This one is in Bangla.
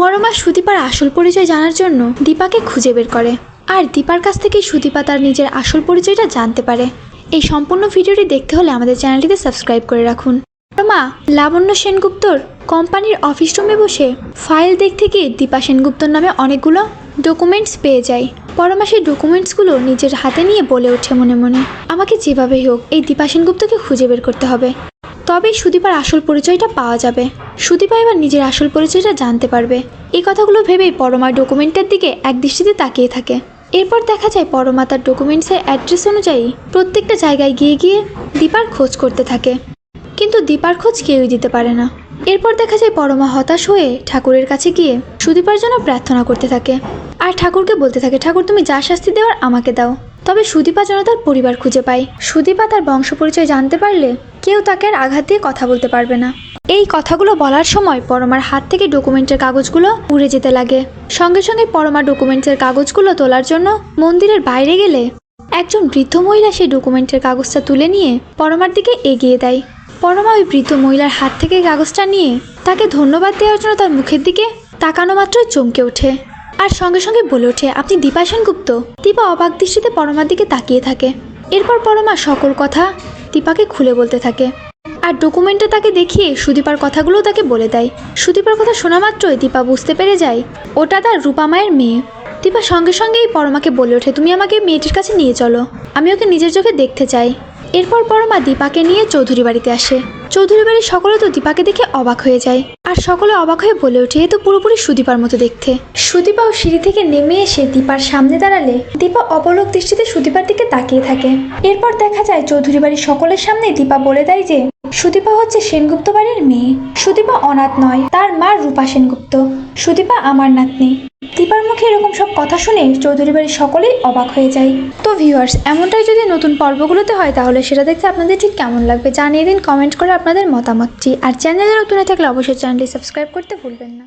পরমা সুদীপার আসল পরিচয় জানার জন্য দীপাকে খুঁজে বের করে। আর দীপার কাছ থেকেই সুদীপা তার নিজের আসল পরিচয়টা জানতে পারে। এই সম্পূর্ণ ভিডিওটি দেখতে হলে আমাদের চ্যানেলটিতে সাবস্ক্রাইব করে রাখুন। পরমা লাবণ্য সেনগুপ্তর কোম্পানির অফিস রুমে বসে ফাইল দেখতে গিয়ে দীপা সেনগুপ্তর নামে অনেকগুলো ডকুমেন্টস পেয়ে যায়। পরমা সেই ডকুমেন্টসগুলো নিজের হাতে নিয়ে বলে ওঠে মনে মনে। আমাকে যেভাবেই হোক, এই দীপা সেনগুপ্তকে খুঁজে বের করতে হবে। তবেই সুদীপার আসল পরিচয়টা পাওয়া যাবে। সুদীপা এবার নিজের আসল পরিচয়টা জানতে পারবে। এই কথাগুলো ভেবেই পরমা ডকুমেন্টের দিকে একদৃষ্টিতে তাকিয়ে থাকে। এরপর দেখা যায় পরমা তার ডকুমেন্টসের অ্যাড্রেস অনুযায়ী প্রত্যেকটা জায়গায় গিয়ে গিয়ে দীপার খোঁজ করতে থাকে। কিন্তু দীপার খোঁজ কেউই দিতে পারে না। এরপর দেখা যায় পরমা হতাশ হয়ে ঠাকুরের কাছে গিয়ে সুদীপার জন্য প্রার্থনা করতে থাকে। আর ঠাকুরকে বলতে থাকে, ঠাকুর, তুমি যা শাস্তি দেওয়ার আমাকে দাও। তবে সুদীপা যেন তার পরিবার খুঁজে পায়। সুদীপা তার বংশ পরিচয় জানতে পারলে কেউ তাকে আর আঘাত দিয়ে কথা বলতে পারবে না। এই কথাগুলো বলার সময় পরমার হাত থেকে ডকুমেন্টের কাগজগুলো উড়ে যেতে লাগে। সঙ্গে সঙ্গে পরমা ডকুমেন্টের কাগজগুলো তোলার জন্য মন্দিরের বাইরে গেলে একজন বৃদ্ধ মহিলা সেই ডকুমেন্টের কাগজটা তুলে নিয়ে পরমার দিকে এগিয়ে দেয়। পরমা ওই বৃদ্ধ মহিলার হাত থেকে কাগজটা নিয়ে তাকে ধন্যবাদ দেওয়ার জন্য তার মুখের দিকে তাকানো মাত্রই চমকে ওঠে। আর সঙ্গে সঙ্গে বলে ওঠে, আপনি দীপা সেনগুপ্ত? দীপা অবাক দৃষ্টিতে পরমার দিকে তাকিয়ে থাকে। এরপর পরমা সকল কথা দীপাকে খুলে বলতে থাকে। আর ডকুমেন্টে তাকে দেখিয়ে সুদীপার কথাগুলো তাকে বলে দেয়। সুদীপার কথা শোনা মাত্রই দীপা বুঝতে পেরে যায়, ওটা তার রূপা মায়ের মেয়ে। দীপা সঙ্গে সঙ্গেই পরমাকে বলে ওঠে, তুমি আমাকে মেয়েটির কাছে নিয়ে চলো। আমি ওকে নিজের চোখে দেখতে চাই। এরপর পরমা দীপাকে নিয়ে চৌধুরী বাড়িতে আসে। চৌধুরী বাড়ির সকলে তো দীপাকে দেখে অবাক হয়ে যায়। আর সকলে অবাক হয়ে বলে ওঠে, এ তো পুরোপুরি সুদীপার মতো দেখতে। সুদীপাও সিঁড়ি থেকে নেমে এসে দীপার সামনে দাঁড়ালে দীপা অবলোক দৃষ্টিতে সুদীপার দিকে তাকিয়ে থাকে। এরপর দেখা যায় চৌধুরী বাড়ির সকলের সামনে দীপা বলে দেয় যে সুদীপা হচ্ছে সেনগুপ্ত বাড়ির মেয়ে। সুদীপা অনাথ নয়, তার মা রূপা সেনগুপ্ত। সুদীপা আমার নাতনি। দীপার মুখে এরকম সব কথা শুনে চৌধুরী বাড়ির সকলেই অবাক হয়ে যায়। তো ভিউয়ার্স এমনটাই যদি নতুন পর্বগুলোতে হয়, তাহলে সেটা দেখতে আপনাদের ঠিক কেমন লাগবে জানিয়ে দিন কমেন্ট করে আপনাদের মতামতটি। আর চ্যানেলে নতুন থাকলে অবশ্যই চ্যানেলটি সাবস্ক্রাইব করতে ভুলবেন না।